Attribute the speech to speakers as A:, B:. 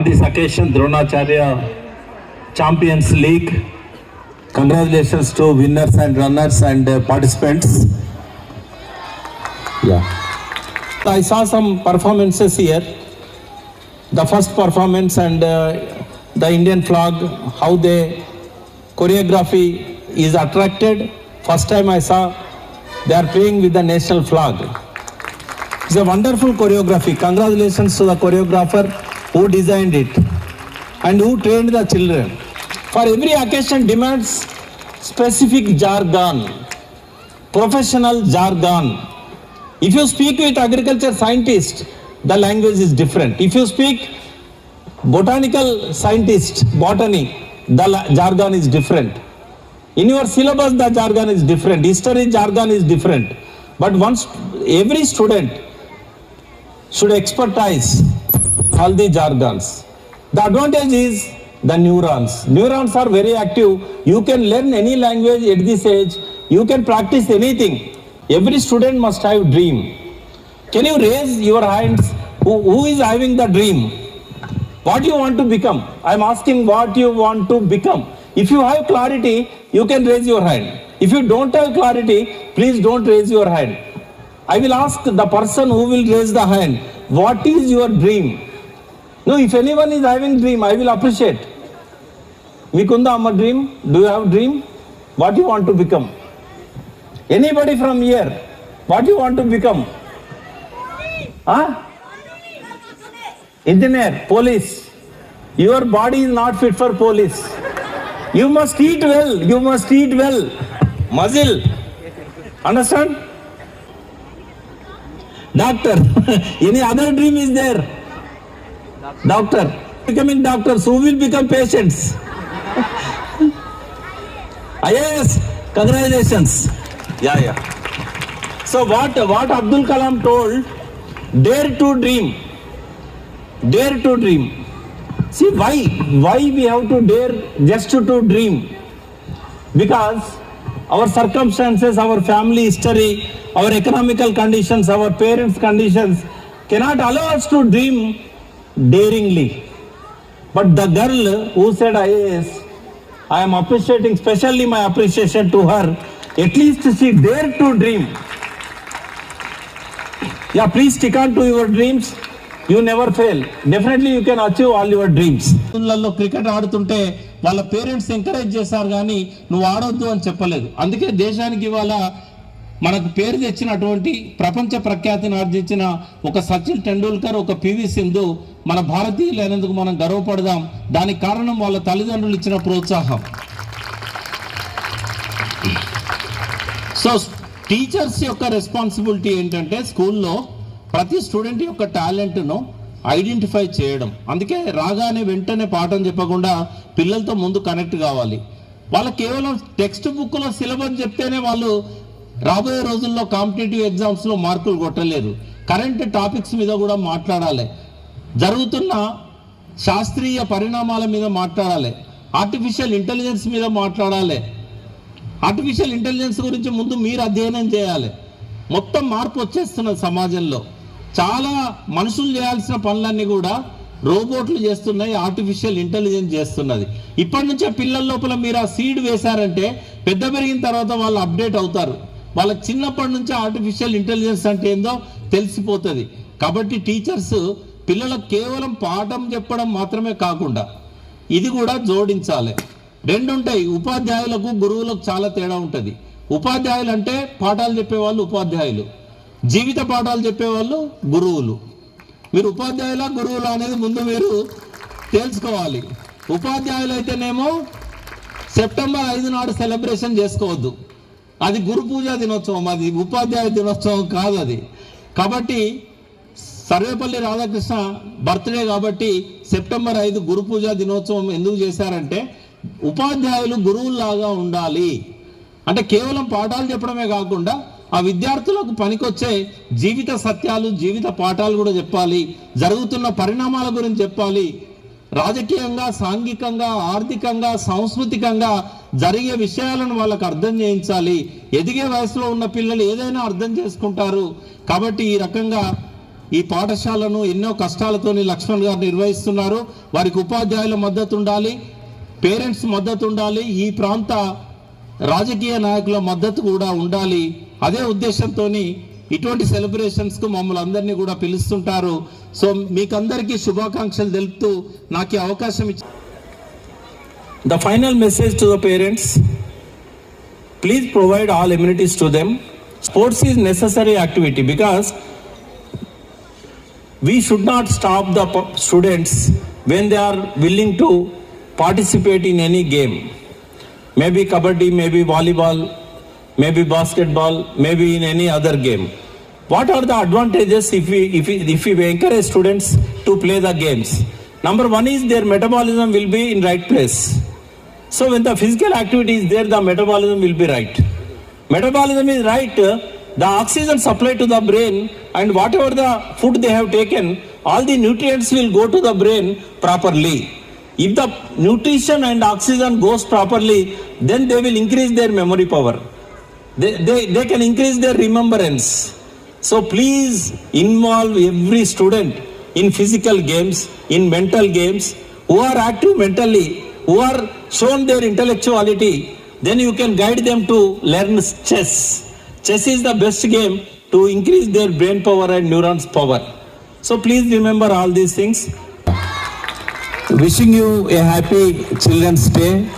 A: this occasion, Dronacharya Champions League. Congratulations to winners and runners and uh, participants. Yeah. I saw some performances here. The first performance and uh, the Indian flag, how they choreography is attracted. First time I saw they are playing with the national flag. It's a wonderful choreography. Congratulations to the choreographer who designed it and who trained the children. For every occasion demands specific jargon, professional jargon. If you speak with agriculture scientist, the language is different. If you speak botanical scientist, botany, the jargon is different. In your syllabus, the jargon is different. History jargon is different. But once every student should expertise the jargons. The advantage is the neurons. Neurons are very active. You can learn any language at this age. You can practice anything. Every student must have dream. Can you raise your hands? Who, who is having the dream? What you want to become? I am asking what you want to become. If you have clarity, you can raise your hand. If you don't have clarity, please don't raise your hand. I will ask the person who will raise the hand, what is your dream? No, if anyone is having dream, I will appreciate. Mikunda Amma dream, do you have dream? What you want to become? Anybody from here, what you want to become? Huh? Engineer, police. Your body is not fit for police. You must eat well, you must eat well. Muzzle. Understand? Doctor. Any other dream is there? Doctor. Becoming doctors, who will become patients? IAS, congratulations. Yeah, yeah. So what, what Abdul Kalam told, dare to dream. Dare to dream. See why, why we have to dare just to, to dream? Because our circumstances, our family history, our economical conditions, our parents' conditions cannot allow us to dream daringly. But the girl who said IAS, I am appreciating, specially my appreciation to her, at least she dared to dream. Yeah, please stick on to your dreams. You never fail. Definitely you can achieve all your dreams. స్కూళ్ళల్లో cricket ఆడుతుంటే వాళ్ళ parents encourage చేశారు కానీ నువ్వు ఆడొద్దు అని చెప్పలేదు అందుకే దేశానికి ఇవాళ మనకు పేరు తెచ్చినటువంటి ప్రపంచ ప్రఖ్యాతిని ఆర్జించిన ఒక సచిన్ టెండూల్కర్ ఒక పివి సింధు మన భారతీయులు అనేందుకు మనం గర్వపడదాం. దానికి కారణం వాళ్ళ తల్లిదండ్రులు ఇచ్చిన ప్రోత్సాహం. సో టీచర్స్ యొక్క రెస్పాన్సిబిలిటీ ఏంటంటే స్కూల్లో ప్రతి స్టూడెంట్ యొక్క టాలెంట్ను ఐడెంటిఫై చేయడం. అందుకే రాగానే వెంటనే పాఠం చెప్పకుండా పిల్లలతో ముందు కనెక్ట్ కావాలి. వాళ్ళకి కేవలం టెక్స్ట్ బుక్లో సిలబస్ చెప్తేనే వాళ్ళు రాబోయే రోజుల్లో కాంపిటేటివ్ ఎగ్జామ్స్లో మార్కులు కొట్టలేరు కరెంట్ టాపిక్స్ మీద కూడా మాట్లాడాలి. జరుగుతున్న శాస్త్రీయ పరిణామాల మీద మాట్లాడాలి. ఆర్టిఫిషియల్ ఇంటెలిజెన్స్ మీద మాట్లాడాలి. ఆర్టిఫిషియల్ ఇంటెలిజెన్స్ గురించి ముందు మీరు అధ్యయనం చేయాలి. మొత్తం మార్పు వచ్చేస్తున్నది సమాజంలో. చాలా మనుషులు చేయాల్సిన పనులన్నీ కూడా రోబోట్లు చేస్తున్నాయి ఆర్టిఫిషియల్ ఇంటెలిజెన్స్ చేస్తున్నది. ఇప్పటి నుంచే పిల్లల లోపల మీరు ఆ సీడ్ వేశారంటే పెద్ద పెరిగిన తర్వాత వాళ్ళు అప్డేట్ అవుతారు. వాళ్ళకి చిన్నప్పటి నుంచి ఆర్టిఫిషియల్ ఇంటెలిజెన్స్ అంటే ఏందో తెలిసిపోతుంది. కాబట్టి టీచర్స్ పిల్లలకు కేవలం పాఠం చెప్పడం మాత్రమే కాకుండా ఇది కూడా జోడించాలి. రెండు ఉంటాయి ఉపాధ్యాయులకు గురువులకు చాలా తేడా ఉంటుంది. ఉపాధ్యాయులు అంటే పాఠాలు చెప్పేవాళ్ళు ఉపాధ్యాయులు. జీవిత పాఠాలు చెప్పేవాళ్ళు గురువులు. మీరు ఉపాధ్యాయుల గురువుల అనేది ముందు మీరు తెలుసుకోవాలి. ఉపాధ్యాయులు అయితేనేమో సెప్టెంబర్ ఐదు నాడు సెలబ్రేషన్ చేసుకోవద్దు. అది గురు పూజా దినోత్సవం అది ఉపాధ్యాయ దినోత్సవం కాదు అది. కాబట్టి సర్వేపల్లి రాధాకృష్ణ బర్త్డే కాబట్టి సెప్టెంబర్ ఐదు గురు పూజా దినోత్సవం ఎందుకు చేశారంటే ఉపాధ్యాయులు గురువుల్లాగా ఉండాలి. అంటే కేవలం పాఠాలు చెప్పడమే కాకుండా ఆ విద్యార్థులకు పనికొచ్చే జీవిత సత్యాలు జీవిత పాఠాలు కూడా చెప్పాలి. జరుగుతున్న పరిణామాల గురించి చెప్పాలి. రాజకీయంగా సాంఘికంగా ఆర్థికంగా సాంస్కృతికంగా జరిగే విషయాలను వాళ్ళకు అర్థం చేయించాలి. ఎదిగే వయసులో ఉన్న పిల్లలు ఏదైనా అర్థం చేసుకుంటారు. కాబట్టి ఈ రకంగా ఈ పాఠశాలను ఎన్నో కష్టాలతోని లక్ష్మణ్ గారు నిర్వహిస్తున్నారు. వారికి ఉపాధ్యాయుల మద్దతు ఉండాలి. పేరెంట్స్ మద్దతు ఉండాలి. ఈ ప్రాంత రాజకీయ నాయకుల మద్దతు కూడా ఉండాలి. అదే ఉద్దేశంతో ఇటువంటి సెలబ్రేషన్స్కు మమ్మల్ని అందరినీ కూడా పిలుస్తుంటారు. సో మీకందరికీ శుభాకాంక్షలు తెలుపుతూ నాకు అవకాశం ఇచ్చి
B: the final message to the parents please provide all amenities to them sports is necessary activity because we should not stop the students when they are willing to participate in any game maybe kabaddi maybe volleyball maybe basketball, maybe in any other game. What are the advantages if we, if we, if we encourage students to play the games? Number one is their metabolism will be in right place. So when the physical activity is there, the metabolism will be right. Metabolism is right, the oxygen supply to the brain and whatever the food they have taken, all the nutrients will go to the brain properly. If the nutrition and oxygen goes properly, then they will increase their memory power. They, they, they can increase their remembrance. So please involve every student in physical games, in mental games, who are active mentally, who are shown their intellectuality, then you can guide them to learn chess. Chess is the best game to increase their brain power and neurons power. So please remember all these things. Wishing you a happy Children's Day